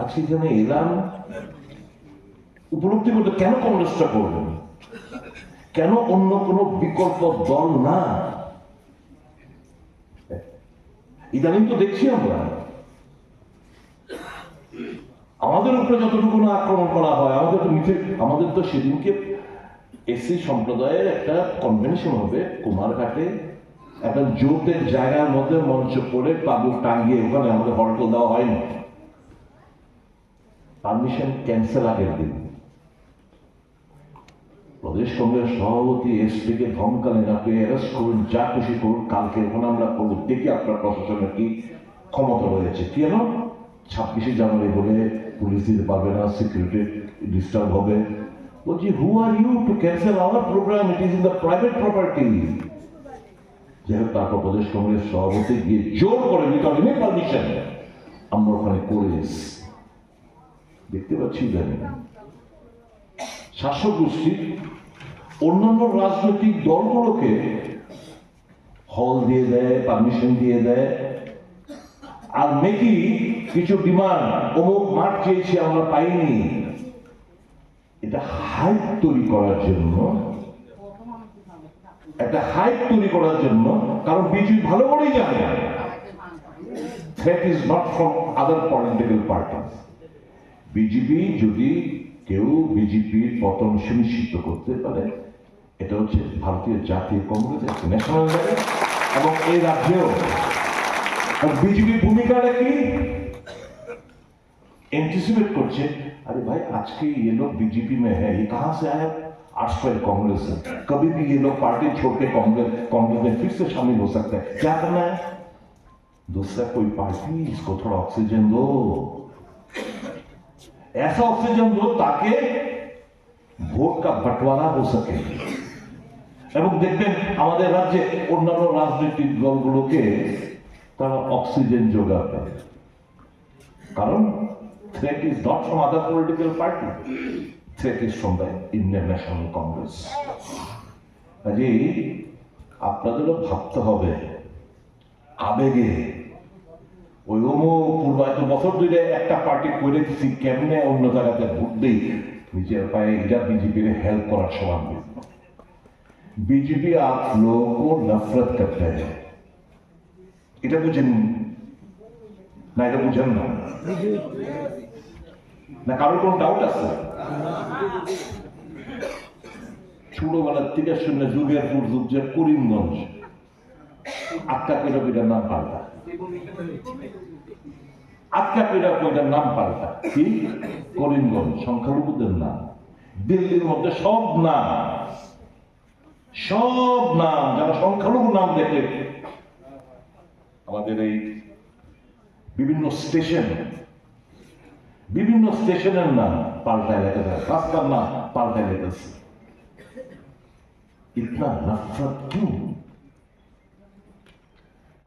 আজকে এখানে এলাম, উপলব্ধি করতে কেন কংগ্রেসটা করবেন কেন অন্য কোনো বিকল্প দল না? ইদানিং তো দেখছি আমরা। আমাদের উপরে যতটুকু না আক্রমণ করা হয়, আমাদের তো মিথে আমাদের তো সেদিনকে এসসি সম্প্রদায়ের একটা কনভেনশন হবে কুমারঘাটে। একটা জোটের জায়গার মধ্যে মঞ্চ করে তাবুক টাঙ্গিয়ে ওখানে আমাদের হরকল দেওয়া হয়নি। পারমিশন ক্যান্সেল আগের দিন। প্রদেশ কংগ্রেস সভাপতি এসপিকে ধমকালেন আপনি অ্যারেস্ট করুন, যা খুশি করুন, কালকে ওখানে আমরা করব। দেখি আপনার প্রশাসনের কি ক্ষমতা রয়েছে। কেন ছাব্বিশে জানুয়ারি বলে পুলিশ দিতে পারবে না সিকিউরিটি ডিস্টার্ব হবে। বলছি who are you to cancel our programme it is in the private property যাই তারপর প্রদেশ কংগ্রেস সভাপতি গিয়ে জোর করে এনি পারমিশন আমরা ওখানে করে এসছি। দেখতে পাচ্ছি, জানি না। শাসক গোষ্ঠী অন্যান্য রাজনৈতিক দলগুলোকে হল দিয়ে দেয় পারমিশন দিয়ে দেয়। আর মেকি কিছু ডিমান্ড, অমুক মাঠ চেয়েছি, আমরা পাইনি। এটা হাইপ তৈরি করার জন্য, একটা হাইপ তৈরি করার জন্য কারণ বিজেপি ভালো করেই জানে। Threat is not from other political parties BJP যদি কেউ বিজেপির পতন সুনিশ্চিত করতে পারে এটা হচ্ছে ভারতীয় জাতীয় কংগ্রেস ন্যাশনাল লেভেল এবং এই রাজ্যেও বিজেপির ভূমিকাটা কি एंटिसिपेट করছে अरे भाई आज के ये लोग बीजेपी में है ये कहां से आया आज पर कांग्रेस है कभी भी ये लोग पार्टी छोड़ के कांग्रेस कांग्रेस में फिर से शामिल हो सकते हैं क्या करना है दूसरा कोई पार्टी इसको थोड़ा ऑक्सीजन दो ऐसा ऑक्सीजन दो ताकि ভোট का बंटवारा हो सके এবং দেখবেন আমাদের রাজ্যে অন্যান্য রাজনৈতিক দলগুলোকে তারা অক্সিজেন যোগাবে কারণ threat is not from other political party threat is from the Indian National Congress কাজেই আপনাদেরও ভাবতে হবে আবেগে ওই অমুক পূর্ব এত বছর ধরে একটা পার্টি করে দিচ্ছি কেমনে অন্য জায়গাতে ভোট দিই নিজের পায়ে এটা বিজেপির হেল্প করার সমান बीजेपी आप लोगों को नफरत करते हैं এটা বুঝেন না এটা বুঝেন না না কারোর কোন ডাউট আছে ছোটবেলার থেকে শুনে যুগের পর যুগ যে করিমগঞ্জ আটকা পেটা পেটার নাম পাল্টা। আটকা পেটা পেটার নাম পাল্টা। কি? করিমগঞ্জ, সংখ্যালঘুদের নাম। দিল্লির মধ্যে সব নাম। সব নাম, যারা সংখ্যালঘু নাম দেখে। আমাদের এই বিভিন্ন স্টেশন, বিভিন্ন স্টেশনের নাম পাল্টায় লেখা রাস্তার নাম পাল্টায় লেখেছে ইতনা নফরত क्यों